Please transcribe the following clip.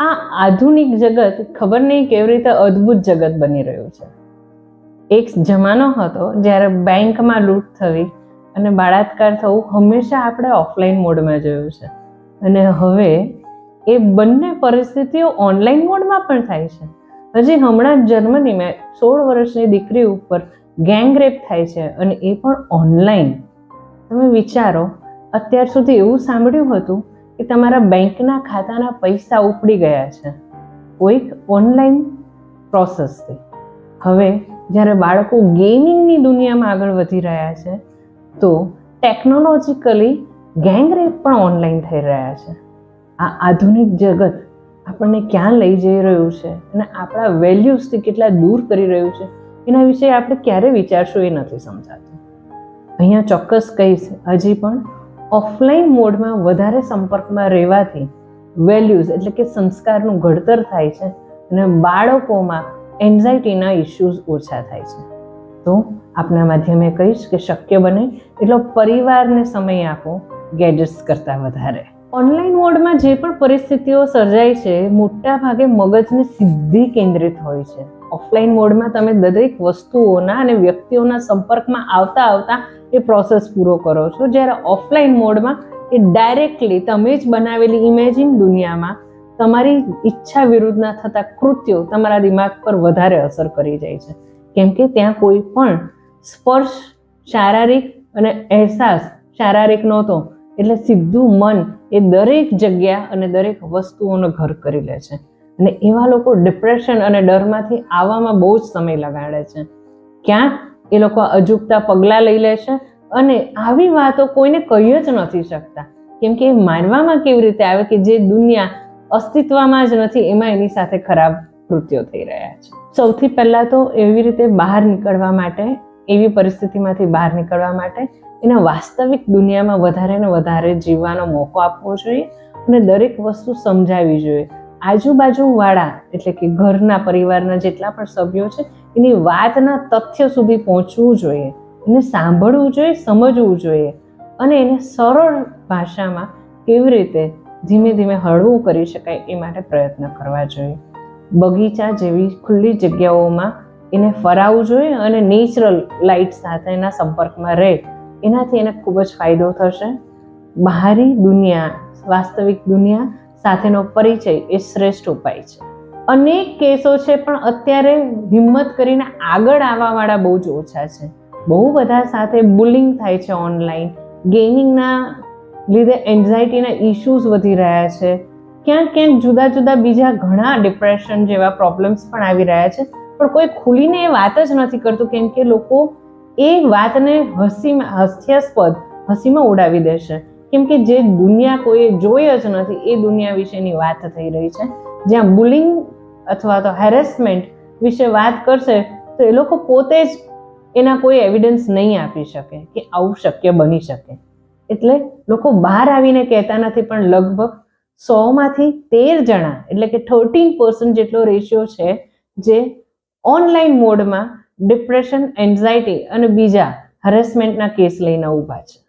આ આધુનિક જગત ખબર નહીં કેવી રીતે અદ્ભુત જગત બની રહ્યું છે. એક જમાનો હતો જ્યારે બેંકમાં લૂંટ થવી અને બાળાત્કાર થવું હંમેશા આપણે ઓફલાઈન મોડમાં જોયું છે. અને હવે એ બંને પરિસ્થિતિઓ ઓનલાઈન મોડમાં પણ થાય છે. હજી હમણાં જર્મનીમાં સોળ વર્ષની દીકરી ઉપર ગેંગ રેપ થાય છે અને એ પણ ઓનલાઈન. તમે વિચારો, અત્યાર સુધી એવું સાંભળ્યું હતું કે તમારા બેંકના ખાતાના પૈસા ઉપડી ગયા છે. કોઈક ઓનલાઈન પ્રોસેસથી. હવે જ્યારે બાળકો ગેમિંગની દુનિયામાં આગળ વધી રહ્યા છે, તો ટેકનોલોજીકલી ગેંગરેપ પણ ઓનલાઈન થઈ રહ્યા છે. આ આધુનિક જગત આપણને ક્યાં લઈ જઈ રહ્યું છે અને આપણા વેલ્યુઝથી કેટલા દૂર કરી રહ્યું છે, એના વિશે આપણે ક્યારે વિચારશું એ નથી સમજાતું. અહીંયા ચોક્કસ કહીશ, હજી પણ ઓફલાઈન મોડમાં વધારે સંપર્કમાં રહેવાથી વેલ્યુઝ એટલે કે સંસ્કારનું ઘડતર થાય છે અને બાળકોમાં એન્ઝાઇટીના ઇશ્યુઝ ઓછા થાય છે. તો આપના માધ્યમે કહીશ કે શક્ય બને એટલો પરિવારને સમય આપો ગેજેટ્સ કરતાં વધારે. ઓનલાઈન મોડમાં જે પણ પરિસ્થિતિઓ સર્જાય છે મોટા ભાગે મગજને સીધી કેન્દ્રિત હોય છે. ઓફલાઈન મોડમાં તમે દરેક વસ્તુઓના અને વ્યક્તિઓના સંપર્કમાં આવતા આવતા એ પ્રોસેસ પૂરો કરો છો. જ્યારે ઓફલાઈન મોડમાં એ ડાયરેક્ટલી તમે જ બનાવેલી ઇમેજિન દુનિયામાં તમારી ઈચ્છા વિરુદ્ધના થતા કૃત્યો તમારા દિમાગ પર વધારે અસર કરી જાય છે. કેમ કે ત્યાં કોઈ પણ સ્પર્શ શારીરિક અને અહેસાસ શારીરિક નહોતો, એટલે સીધું મન એ દરેક જગ્યા અને દરેક વસ્તુઓનો ઘર કરી લે છે. અને એવા લોકો ડિપ્રેશન અને ડરમાંથી આવવામાં બહુ જ સમય લગાડે છે. ક્યાંક એ લોકો અજુગતા પગલાં લઈ લે છે અને આવી વાતો કોઈને કહી જ નથી શકતા. કેમ કે એ માનવામાં કેવી રીતે આવે કે જે દુનિયા અસ્તિત્વમાં જ નથી, એમાં એની સાથે ખરાબ કૃત્યો થઈ રહ્યા છે. સૌથી પહેલાં તો એવી રીતે બહાર નીકળવા માટે, એવી પરિસ્થિતિમાંથી બહાર નીકળવા માટે એના વાસ્તવિક દુનિયામાં વધારે ને વધારે જીવવાનો મોકો આપવો જોઈએ અને દરેક વસ્તુ સમજાવવી જોઈએ. આજુબાજુવાળા, એટલે કે ઘરના પરિવારના જેટલા પણ સભ્યો છે એની વાતના તથ્ય સુધી પહોંચવું જોઈએ, એને સાંભળવું જોઈએ, સમજવું જોઈએ અને એને સરળ ભાષામાં કેવી રીતે ધીમે ધીમે હળવું કરી શકાય એ માટે પ્રયત્ન કરવા જોઈએ. બગીચા જેવી ખુલ્લી જગ્યાઓમાં એને ફરાવવું જોઈએ અને નેચરલ લાઇટ સાથે એના સંપર્કમાં રહે, એનાથી એને ખૂબ જ ફાયદો થશે. બહારી દુનિયા, વાસ્તવિક દુનિયા સાથેનો પરિચય એ શ્રેષ્ઠ ઉપાય છે. અનેક કેસો છે, પણ અત્યારે હિંમત કરીને આગળ આવવાવાળા બહુ જ ઓછા છે. બહુ બધા સાથે બુલિંગ થાય છે ઓનલાઈન. ગેમિંગના લીધે એન્ઝાઇટીના ઇશ્યુઝ વધી રહ્યા છે. ક્યાંક ક્યાંક જુદા જુદા બીજા ઘણા ડિપ્રેશન જેવા પ્રોબ્લેમ્સ પણ આવી રહ્યા છે. પણ કોઈ ખુલીને એ વાત જ નથી કરતું કેમ કે લોકો એ વાતને હસીમાં, હાસ્યાસ્પદ હસીમાં ઉડાવી દેશે. કેમ કે જે દુનિયા કોઈએ જોઈ જ નથી, એ દુનિયા વિશેની વાત થઈ રહી છે. જ્યાં બુલિંગ અથવા તો હેરેસમેન્ટ વિશે વાત કરશે, તો એ લોકો પોતે જ એના કોઈ એવિડન્સ નહીં આપી શકે કે આવું શક્ય બની શકે. એટલે લોકો બહાર આવીને કહેતા નથી, પણ લગભગ સોમાંથી તેર જણા, એટલે કે થર્ટીન પર્સન્ટ જેટલો રેશિયો છે, જે ઓનલાઈન મોડમાં ડિપ્રેશન એન્ઝાયટી અને બીજા હરેસમેન્ટના કેસ લઈને ઊભા છે.